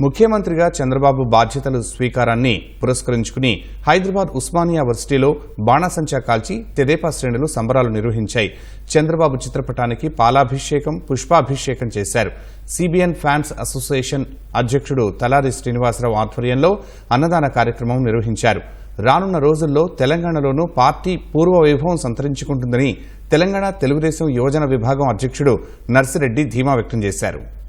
ముఖ్యమంత్రిగా చంద్రబాబు బాధ్యతలు స్వీకారాన్ని పురస్కరించుకుని హైదరాబాద్ ఉస్మానియా వర్సిటీలో బాణాసంచా కాల్చి తెదేపా శ్రేణులు సంబరాలు నిర్వహించాయి. చంద్రబాబు చిత్రపటానికి పాలాభిషేకం పుష్పాభిషేకం చేశారు. సిబిఎన్ ఫ్యాన్స్ అసోసియేషన్ అధ్యక్షుడు తలారి శ్రీనివాసరావు ఆధ్వర్యంలో అన్నదాన కార్యక్రమం నిర్వహించారు. రానున్న రోజుల్లో తెలంగాణలోనూ పార్టీ పూర్వ వైభవం సంతరించుకుంటుందని తెలంగాణ తెలుగుదేశం యువజన విభాగం అధ్యక్షుడు నర్సిరెడ్డి ధీమా వ్యక్తం చేశారు.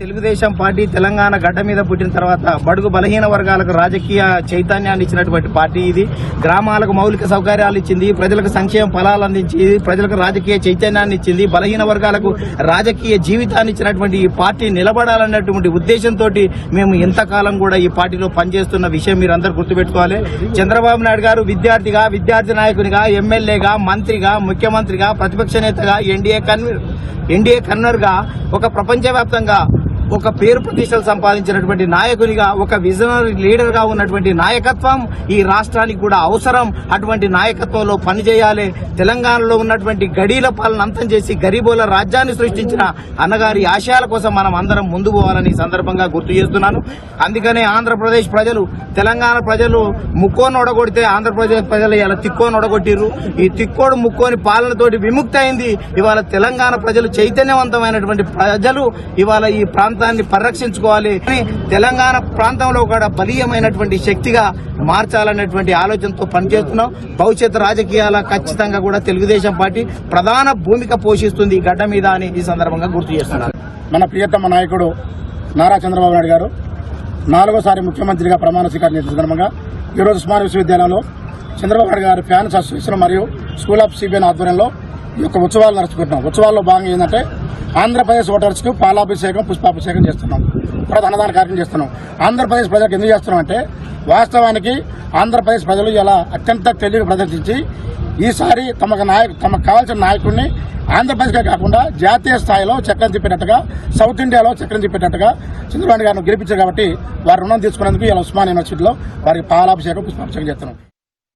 తెలుగుదేశం పార్టీ తెలంగాణ గడ్డ మీద పుట్టిన తర్వాత బడుగు బలహీన వర్గాలకు రాజకీయ చైతన్యాన్ని ఇచ్చినటువంటి పార్టీ ఇది. గ్రామాలకు మౌలిక సౌకర్యాలు ఇచ్చింది ప్రజలకు సంక్షేమ ఫలాలు అందించింది ప్రజలకు రాజకీయ చైతన్యాన్ని ఇచ్చింది బలహీన వర్గాలకు రాజకీయ జీవితాన్ని ఇచ్చినటువంటి ఈ పార్టీ నిలబడాలన్నటువంటి ఉద్దేశంతో మేము ఎంతకాలం కూడా ఈ పార్టీలో పనిచేస్తున్న విషయం మీరు అందరూ గుర్తుపెట్టుకోవాలి. చంద్రబాబు నాయుడు గారు విద్యార్థిగా విద్యార్థి నాయకునిగా ఎమ్మెల్యేగా మంత్రిగా ముఖ్యమంత్రిగా ప్రతిపక్ష నేతగా ఎన్డీఏ కన్వీనర్ ఎన్డీఏ కన్వీనర్గా ఒక ప్రపంచవ్యాప్తంగా ఒక పేరు ప్రతిష్టలు సంపాదించినటువంటి నాయకునిగా ఒక విజనరీ లీడర్గా ఉన్నటువంటి నాయకత్వం ఈ రాష్ట్రానికి కూడా అవసరం. అటువంటి నాయకత్వంలో పనిచేయాలి. తెలంగాణలో ఉన్నటువంటి గడీల పాలన అంతం చేసి గరీబోల రాజ్యాన్ని సృష్టించిన అన్నగారి ఆశయాల కోసం మనం అందరం ముందు పోవాలని సందర్భంగా గుర్తు చేస్తున్నాను. అందుకనే ఆంధ్రప్రదేశ్ ప్రజలు తెలంగాణ ప్రజలు ముక్కోని ఒడగొడితే ఆంధ్రప్రదేశ్ ప్రజలు ఇలా తిక్కోని ఒడగొట్టిర్రు ఈ తిక్కోడు ముక్కోని పాలనతోటి విముక్తి అయింది ఇవాళ తెలంగాణ ప్రజలు చైతన్యవంతమైనటువంటి ప్రజలు. ఇవాళ ఈ ప్రాంతాన్ని పరిరక్షించుకోవాలి. అని తెలంగాణ ప్రాంతంలో కూడా బలీయమైనటువంటి శక్తిగా మార్చాలనేటువంటి ఆలోచనతో పనిచేస్తున్నాం. భవిష్యత్ రాజకీయాల ఖచ్చితంగా కూడా తెలుగుదేశం పార్టీ ప్రధాన భూమిక పోషిస్తుంది ఈ గడ్డ మీద అని ఈ సందర్భంగా గుర్తు చేస్తున్నాను మన ప్రియతమ నాయకుడు నారా చంద్రబాబు నాయుడు గారు నాలుగోసారి ముఖ్యమంత్రిగా ప్రమాణ స్వీకారం చేసిన సందర్భంగా ఈరోజు ఉస్మానియా విశ్వవిద్యాలయంలో చంద్రబాబు నాయుడు గారి ఫ్యాన్స్ అసోసియేషన్ మరియు స్కూల్ ఆఫ్ సిబిఎన్ ఆధ్వర్యంలో ఈ యొక్క ఉత్సవాలు నడుచుకుంటున్నాం. ఉత్సవాల్లో భాగంగా ఏంటంటే ఆంధ్రప్రదేశ్ ఓటర్స్కు పాలాభిషేకం పుష్పాభిషేకం చేస్తున్నాం. ప్రధానదాన కార్యక్రమం చేస్తున్నాం. ఆంధ్రప్రదేశ్ ప్రజలకు ఎందుకు చేస్తున్నాం అంటే వాస్తవానికి ఆంధ్రప్రదేశ్ ప్రజలు ఇలా అత్యంత తెలివి ప్రదర్శించి ఈసారి తమకు నాయకు తమకు కావాల్సిన నాయకుడిని ఆంధ్రప్రదేశ్కే కాకుండా జాతీయ స్థాయిలో చక్రం తిప్పినట్టుగా సౌత్ ఇండియాలో చక్రం తిప్పినట్టుగా చంద్రబాబు గారిని గెలిపించారు కాబట్టి వారి రుణం తీసుకునేందుకు ఇలా ఉస్మాన్ యూనివర్సిటీలో వారికి పాలాభిషేకం పుష్పాభిషేకం చేస్తున్నాం.